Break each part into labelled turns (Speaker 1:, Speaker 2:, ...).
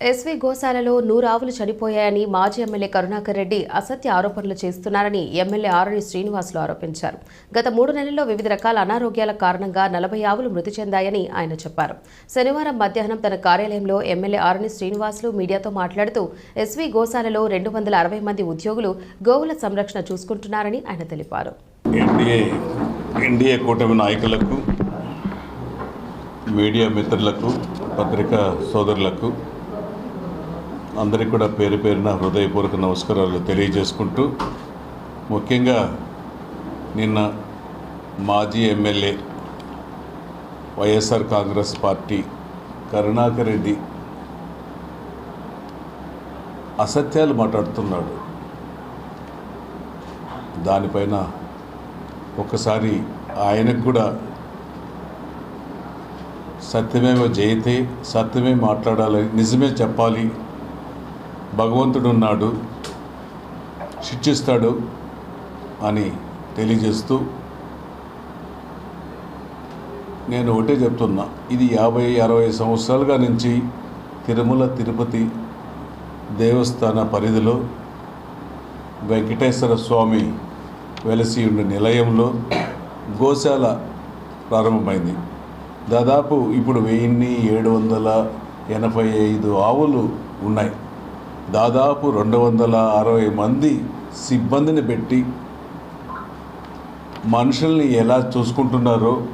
Speaker 1: SV గోశాలలో నూరావులు చనిపోయాయని మాజీ MLA Karunakar Reddy అసత్య ఆరోపణలు చేస్తున్నారని ఎమ్మెల్యే ఆరణి శ్రీనివాసులు ఆరోపించారు. గత మూడు నెలల్లో వివిధ రకాల అనారోగ్యాల కారణంగా నలభై ఆవులు మృతి చెందాయని ఆయన చెప్పారు. శనివారం మధ్యాహ్నం తన కార్యాలయంలో ఎమ్మెల్యే ఆరణి శ్రీనివాసులు మీడియాతో మాట్లాడుతూ ఎస్వి గోశాలలో రెండు వందల అరవై మంది ఉద్యోగులు గోవుల సంరక్షణ చూసుకుంటున్నారని ఆయన తెలిపారు.
Speaker 2: ఎన్డీఏ కూటమి నాయకులకు మీడియా మిత్రులకు పత్రికా సోదరులకు అందరికీ కూడా పేరు పేరున హృదయపూర్వక నమస్కారాలు తెలియజేసుకుంటూ ముఖ్యంగా నిన్న మాజీ MLA YSR Congress party Karunakar Reddy అసత్యాలు మాట్లాడుతున్నాడు. దానిపైన ఒకసారి ఆయనకు కూడా సత్యమేవ జయితే సత్యమే మాట్లాడాలి నిజమే చెప్పాలి భగవంతుడు ఉన్నాడు శిక్షిస్తాడు అని తెలియజేస్తూ నేను ఒకటే చెప్తున్నా. ఇది యాభై అరవై సంవత్సరాలుగా నుంచి తిరుమల తిరుపతి దేవస్థాన పరిధిలో వెంకటేశ్వర స్వామి వెలసి ఉండే నిలయంలో గోశాల ప్రారంభమైంది. దాదాపు ఇప్పుడు వెయ్యిన్ని ఏడు వందల ఎనభై ఐదు ఆవులు ఉన్నాయి. దాదాపు రెండు వందల అరవై మంది సిబ్బందిని పెట్టి మనుషుల్ని ఎలా చూసుకుంటున్నారో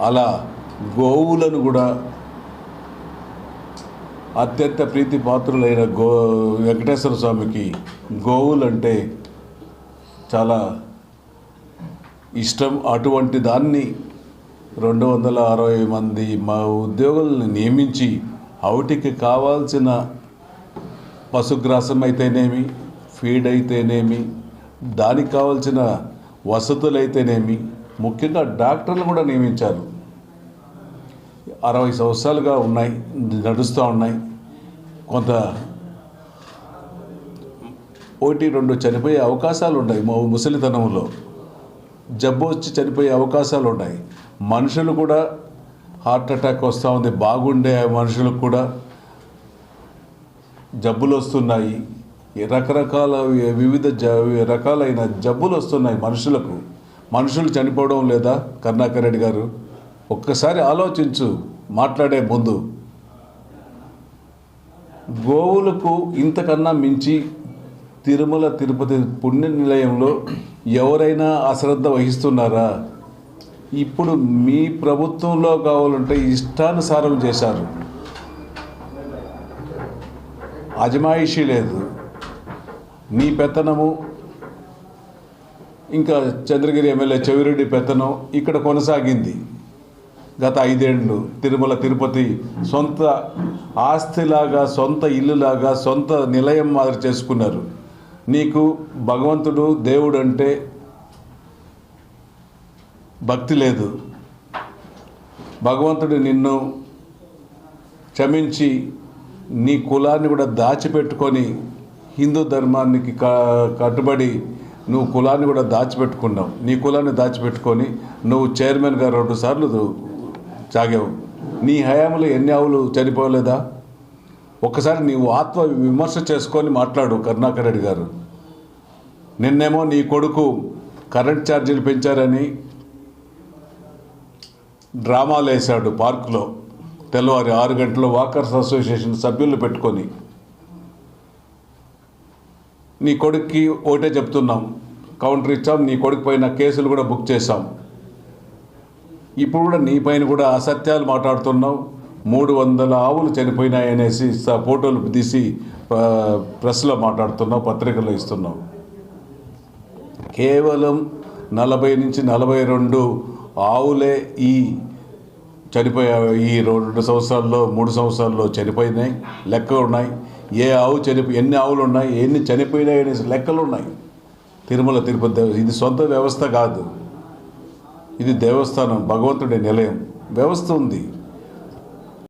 Speaker 2: అలా గోవులను కూడా అత్యంత ప్రీతి పాత్రులైన గో వెంకటేశ్వర స్వామికి గోవులంటే చాలా ఇష్టం. అటువంటి దాన్ని రెండు వందల అరవై మంది మా ఉద్యోగులను నియమించి అవుటికి కావాల్సిన పశుగ్రాసం అయితేనేమి ఫీడ్ అయితేనేమి దానికి కావాల్సిన వసతులు అయితేనేమి ముఖ్యంగా డాక్టర్లు కూడా నియమించారు. అరవై సంవత్సరాలుగా ఉన్నాయి నడుస్తూ ఉన్నాయి. కొంత ఒకటి రెండు చనిపోయే అవకాశాలు ఉన్నాయి మా ముసలితనంలో. జబ్బు వచ్చి చనిపోయే అవకాశాలు ఉన్నాయి మనుషులు కూడా హార్ట్ అటాక్ వస్తూ ఉంది బాగుండే మనుషులకు కూడా. జబ్బులు వస్తున్నాయి రకరకాల వివిధ జ రకాలైన జబ్బులు వస్తున్నాయి మనుషులకు. మనుషులు చనిపోవడం లేదా? కరుణాకర్ రెడ్డి గారు ఒక్కసారి ఆలోచించు మాట్లాడే ముందు. గోవులకు ఇంతకన్నా మించి తిరుమల తిరుపతి పుణ్య నిలయంలో ఎవరైనా అశ్రద్ధ వహిస్తున్నారా? ఇప్పుడు మీ ప్రభుత్వంలో కావాలంటే ఇష్టానుసారం చేశారు. అజమాయిషీ లేదు. నీ పెత్తనము ఇంకా చంద్రగిరి ఎమ్మెల్యే చెవిరెడ్డి పెత్తనం ఇక్కడ కొనసాగింది. గత ఐదేళ్ళు తిరుమల తిరుపతి సొంత ఆస్తిలాగా సొంత ఇల్లులాగా సొంత నిలయం మాదిరి చేసుకున్నారు. నీకు భగవంతుడు దేవుడు అంటే భక్తి లేదు. భగవంతుడు నిన్ను క్షమించి నీ కులాన్ని కూడా దాచిపెట్టుకొని హిందూ ధర్మానికి కట్టుబడి నువ్వు కులాన్ని కూడా దాచిపెట్టుకున్నావు. నీ కులాన్ని దాచిపెట్టుకొని నువ్వు చైర్మన్గా రెండు సార్లు సాగావు. నీ హయాంలో ఎన్ని ఆవులు చనిపోలేదా? ఒక్కసారి నీవు ఆత్మ విమర్శ చేసుకొని మాట్లాడు కరుణాకర్ రెడ్డి గారు. నిన్నేమో నీ కొడుకు కరెంట్ ఛార్జీలు పెంచారని డ్రామాలు వేశాడు పార్కులో. తెల్లవారి ఆరు గంటలు వాకర్స్ అసోసియేషన్ సభ్యులు పెట్టుకొని నీ కొడుక్కి ఒకటే చెప్తున్నాం. కౌంటర్ ఇచ్చాం నీ కొడుకు పైన కేసులు కూడా బుక్ చేశాం. ఇప్పుడు కూడా నీ పైన కూడా అసత్యాలు మాట్లాడుతున్నావు. మూడు వందల ఆవులు చనిపోయినాయనేసి స- ఫోటోలు తీసి ప్రెస్లో మాట్లాడుతున్నావు పత్రికల్లో ఇస్తున్నావు. కేవలం నలభై నుంచి నలభై రెండు ఆవులే ఈ చనిపోయే ఈ రెండు సంవత్సరాల్లో మూడు సంవత్సరాల్లో చనిపోయినాయి లెక్కలు ఉన్నాయి. ఏ ఆవు చనిపో ఎన్ని ఆవులు ఉన్నాయి ఎన్ని చనిపోయినాయి అనేసి లెక్కలు ఉన్నాయి. తిరుమల తిరుపతి ఇది సొంత వ్యవస్థ కాదు. ఇది దేవస్థానం భగవంతుడి నిలయం. వ్యవస్థ ఉంది.